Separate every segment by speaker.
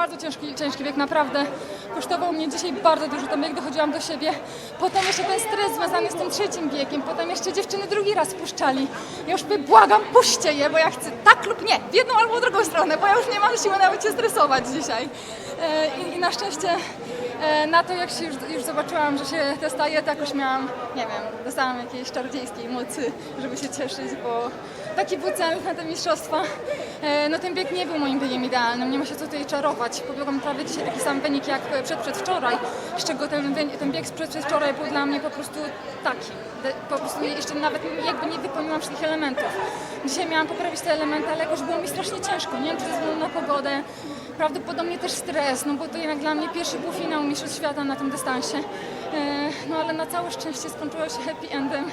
Speaker 1: bardzo ciężki, ciężki bieg, naprawdę. Kosztował mnie dzisiaj bardzo dużo ten bieg, dochodziłam do siebie. Potem jeszcze ten stres związany z tym trzecim biegiem, potem jeszcze dziewczyny drugi raz puszczali. Ja już mówię, błagam, puśćcie je, bo ja chcę tak lub nie, w jedną albo w drugą stronę, bo ja już nie mam siły nawet się stresować dzisiaj. E, I, i na szczęście e, na to, jak się już, już zobaczyłam, że się testaje, tak już miałam, nie wiem, dostałam jakiejś czarodziejskiej mocy, żeby się cieszyć, bo taki był cel na te mistrzostwa. E, No ten bieg nie był moim biegiem idealnym, nie ma się co tutaj czarować. Pobiegłam prawie dzisiaj taki sam wynik jak przed, przedwczoraj, z czego ten, ten bieg z przed, przedwczoraj był dla mnie po prostu taki. Po prostu jeszcze nawet jakby nie wypełniłam wszystkich elementów. Dzisiaj miałam poprawić te elementy, ale jakoś było mi strasznie ciężko. Nie wiem, czy to na pogodę, prawdopodobnie też stres, no bo to jednak dla mnie pierwszy półfinał Mistrzostw Świata na tym dystansie. E, No ale na całe szczęście skończyło się happy endem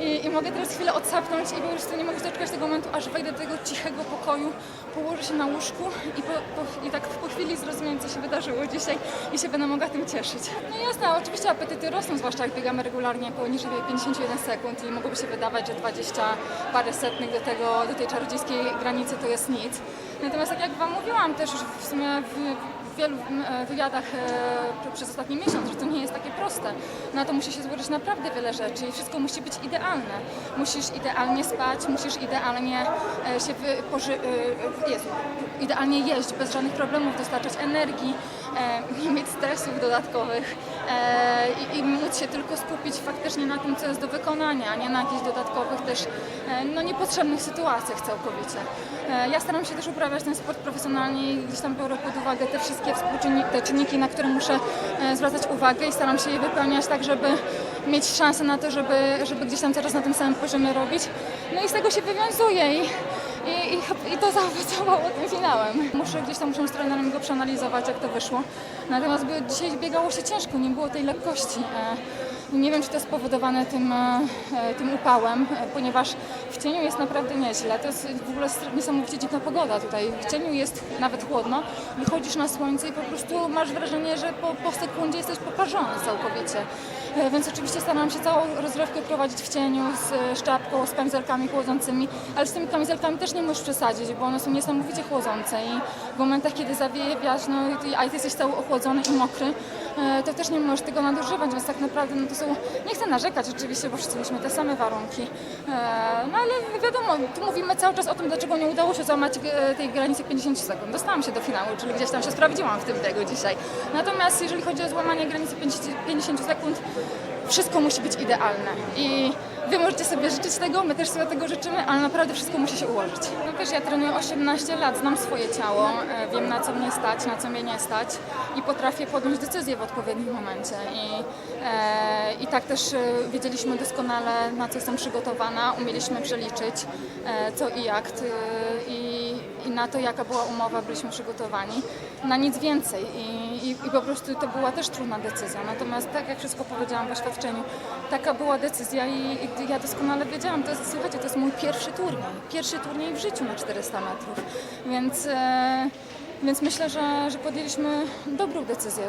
Speaker 1: i, i mogę teraz chwilę odsapnąć i po prostu nie mogę się doczekać tego momentu, aż wejdę do tego cichego pokoju, położę się na łóżku i, po, po, i tak po chwili zrozumiem, co się wydarzyło dzisiaj i się będę mogła tym cieszyć. No jasne, oczywiście apetyty rosną, zwłaszcza jak biegamy regularnie poniżej 51 sekund i mogłoby się wydawać, że 20 parę setnych do, tego, do tej czarodziejskiej granicy to jest nic. Natomiast tak jak Wam mówiłam też już w sumie w, wielu e, wywiadach e, przez ostatni miesiąc, że to nie jest takie proste. Na to musi się złożyć naprawdę wiele rzeczy i wszystko musi być idealne. Musisz idealnie spać, musisz idealnie e, się idealnie jeść, bez żadnych problemów, dostarczać energii, nie mieć stresów dodatkowych i, i móc się tylko skupić faktycznie na tym, co jest do wykonania, a nie na jakichś dodatkowych też no, niepotrzebnych sytuacjach całkowicie. Ja staram się też uprawiać ten sport profesjonalnie i gdzieś tam biorę pod uwagę te wszystkie współczynniki, te czynniki, na które muszę e, zwracać uwagę i staram się je wypełniać tak, żeby mieć szansę na to, żeby, żeby gdzieś tam czas na tym samym poziomie robić. No i z tego się wywiązuję i, i, i, i to zaowocowało tym finałem. Muszę gdzieś tam muszę z trenerem go przeanalizować, jak to wyszło. Natomiast dzisiaj biegało się ciężko, nie było tej lekkości. Nie wiem, czy to jest spowodowane tym, e, e, tym upałem, e, ponieważ w cieniu jest naprawdę nieźle. To jest w ogóle niesamowicie dziwna pogoda tutaj. W cieniu jest nawet chłodno, wychodzisz na słońce i po prostu masz wrażenie, że po, po sekundzie jesteś poparzony całkowicie. Więc oczywiście starałam się całą rozrywkę prowadzić w cieniu z szczapką, z kamizelkami chłodzącymi, ale z tymi kamizelkami też nie możesz przesadzić, bo one są niesamowicie chłodzące i w momentach, kiedy zawieje wiatr, no, a jesteś cały ochłodzony i mokry, to też nie możesz tego nadużywać, więc tak naprawdę no, to są, nie chcę narzekać oczywiście, bo wszyscy mieliśmy te same warunki, e, no ale wiadomo, tu mówimy cały czas o tym, dlaczego nie udało się złamać e, tej granicy 50 sekund. Dostałam się do finału, czyli gdzieś tam się sprawdziłam w tym tego dzisiaj. Natomiast jeżeli chodzi o złamanie granicy 50 50 sekund, wszystko musi być idealne i możecie sobie życzyć tego, my też sobie tego życzymy, ale naprawdę wszystko musi się ułożyć. No też ja trenuję 18 lat, znam swoje ciało, e, wiem na co mnie stać, na co mnie nie stać i potrafię podjąć decyzję w odpowiednim momencie. I, e, i tak też e, wiedzieliśmy doskonale na co jestem przygotowana, umieliśmy przeliczyć e, co i jak i, i na to jaka była umowa byliśmy przygotowani. Na nic więcej I, i, i po prostu to była też trudna decyzja. Natomiast tak jak wszystko powiedziałam w oświadczeniu, taka była decyzja i, i ja doskonale wiedziałam, to jest, słuchajcie, to jest mój pierwszy turniej, pierwszy turniej w życiu na 400 metrów, więc, e, więc myślę, że, że podjęliśmy dobrą decyzję.